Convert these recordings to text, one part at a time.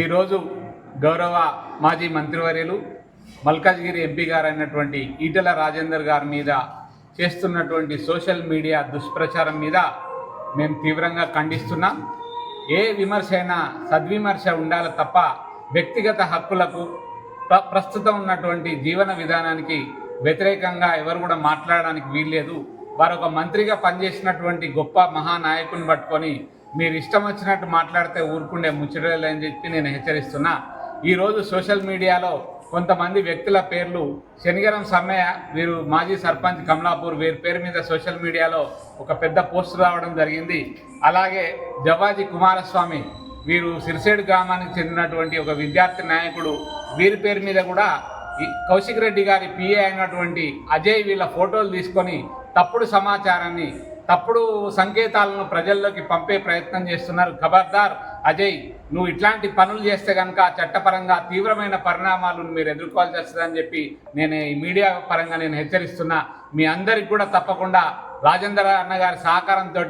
ఈరోజు గౌరవ మాజీ మంత్రివర్యులు మల్కాజ్గిరి ఎంపీ గారు అయినటువంటి ఈటల రాజేందర్ గారి మీద చేస్తున్నటువంటి సోషల్ మీడియా దుష్ప్రచారం మీద మేము తీవ్రంగా ఖండిస్తున్నాం. ఏ విమర్శ అయినా సద్విమర్శ ఉండాలి తప్ప వ్యక్తిగత హక్కులకు ప్ర ప్రస్తుతం ఉన్నటువంటి జీవన విధానానికి వ్యతిరేకంగా ఎవరు కూడా మాట్లాడడానికి వీల్లేదు. వారు ఒక మంత్రిగా పనిచేసినటువంటి గొప్ప మహానాయకుని పట్టుకొని మీరు ఇష్టం వచ్చినట్టు మాట్లాడితే ఊరుకుండే ముచ్చటలే అని చెప్పి నేను హెచ్చరిస్తున్నా. ఈరోజు సోషల్ మీడియాలో కొంతమంది వ్యక్తుల పేర్లు శనిగరం సమ్మయ్య వీరు మాజీ సర్పంచ్ కమలాపూర్ వీరి పేరు మీద సోషల్ మీడియాలో ఒక పెద్ద పోస్ట్ రావడం జరిగింది. అలాగే జవాజీ కుమారస్వామి వీరు సిరిసేడు గ్రామానికి చెందినటువంటి ఒక విద్యార్థి నాయకుడు వీరి పేరు మీద కూడా కౌశిక్ రెడ్డి గారి పిఏ అయినటువంటి అజయ్ వీళ్ళ ఫోటోలు తీసుకొని తప్పుడు సమాచారాన్ని తప్పుడు సంకేతాలను ప్రజల్లోకి పంపే ప్రయత్నం చేస్తున్నారు. ఖబర్దార్ అజయ్ నువ్వు ఇట్లాంటి పనులు చేస్తే కనుక చట్టపరంగా తీవ్రమైన పరిణామాలు మీరు ఎదుర్కోవాల్సి వస్తుందని చెప్పి నేను ఈ మీడియా పరంగా నేను హెచ్చరిస్తున్నా. మీ అందరికి కూడా తప్పకుండా రాజేంద్ర అన్న గారి సహకారంతో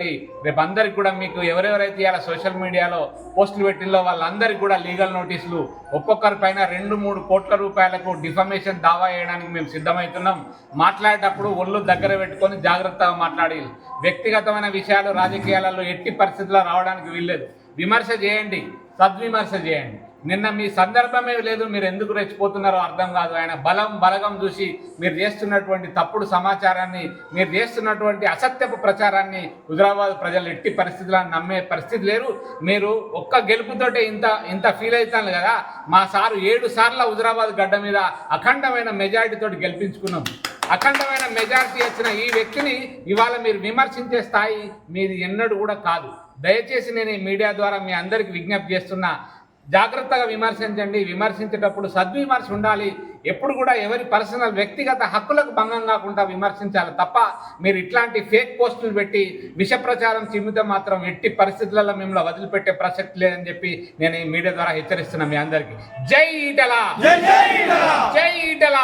రేపు అందరికి కూడా మీకు ఎవరెవరైతే ఇలా సోషల్ మీడియాలో పోస్టులు పెట్టిందో వాళ్ళందరికీ కూడా లీగల్ నోటీసులు ఒక్కొక్కరి పైన రెండు మూడు కోట్ల రూపాయలకు డిఫమేషన్ దావా చేయడానికి మేము సిద్ధమవుతున్నాం. మాట్లాడేటప్పుడు ఒళ్ళు దగ్గర పెట్టుకొని జాగ్రత్తగా మాట్లాడి వ్యక్తిగతమైన విషయాలు రాజకీయాలలో ఎట్టి పరిస్థితుల్లో రావడానికి వీల్లేదు. విమర్శ చేయండి సద్విమర్శ చేయండి. నిన్న మీ సందర్భమే లేదు మీరు ఎందుకు రెచ్చిపోతున్నారో అర్థం కాదు. ఆయన బలం బలగం చూసి మీరు చేస్తున్నటువంటి తప్పుడు సమాచారాన్ని మీరు చేస్తున్నటువంటి అసత్యపు ప్రచారాన్ని హుజరాబాద్ ప్రజలు ఎట్టి పరిస్థితులను నమ్మే పరిస్థితి లేరు మీరు ఒక్క గెలుపుతోటే ఇంత ఇంత ఫీల్ అవుతాను కదా. మా సారు ఏడు సార్ల హుజరాబాద్ గడ్డ మీద అఖండమైన మెజారిటీతో గెలిపించుకున్నాం. అఖండమైన మెజారిటీ వచ్చిన ఈ వ్యక్తిని ఇవాళ మీరు విమర్శించే స్థాయి మీది ఎన్నడూ కూడా కాదు. దయచేసి నేను ఈ మీడియా ద్వారా మీ అందరికి విజ్ఞప్తి చేస్తున్నా జాగ్రత్తగా విమర్శించండి. విమర్శించేటప్పుడు సద్విమర్శ ఉండాలి. ఎప్పుడు కూడా ఎవరి పర్సనల్ వ్యక్తిగత హక్కులకు భంగం కాకుండా విమర్శించాలి తప్ప మీరు ఇట్లాంటి ఫేక్ పోస్టులు పెట్టి విష ప్రచారం చిమ్మితే మాత్రం ఎట్టి పరిస్థితులలో మిమ్మల్ని వదిలిపెట్టే ప్రసక్తి లేదని చెప్పి నేను ఈ మీడియా ద్వారా హెచ్చరిస్తున్నా మీ అందరికీ. జై ఈటల! జై ఈటల!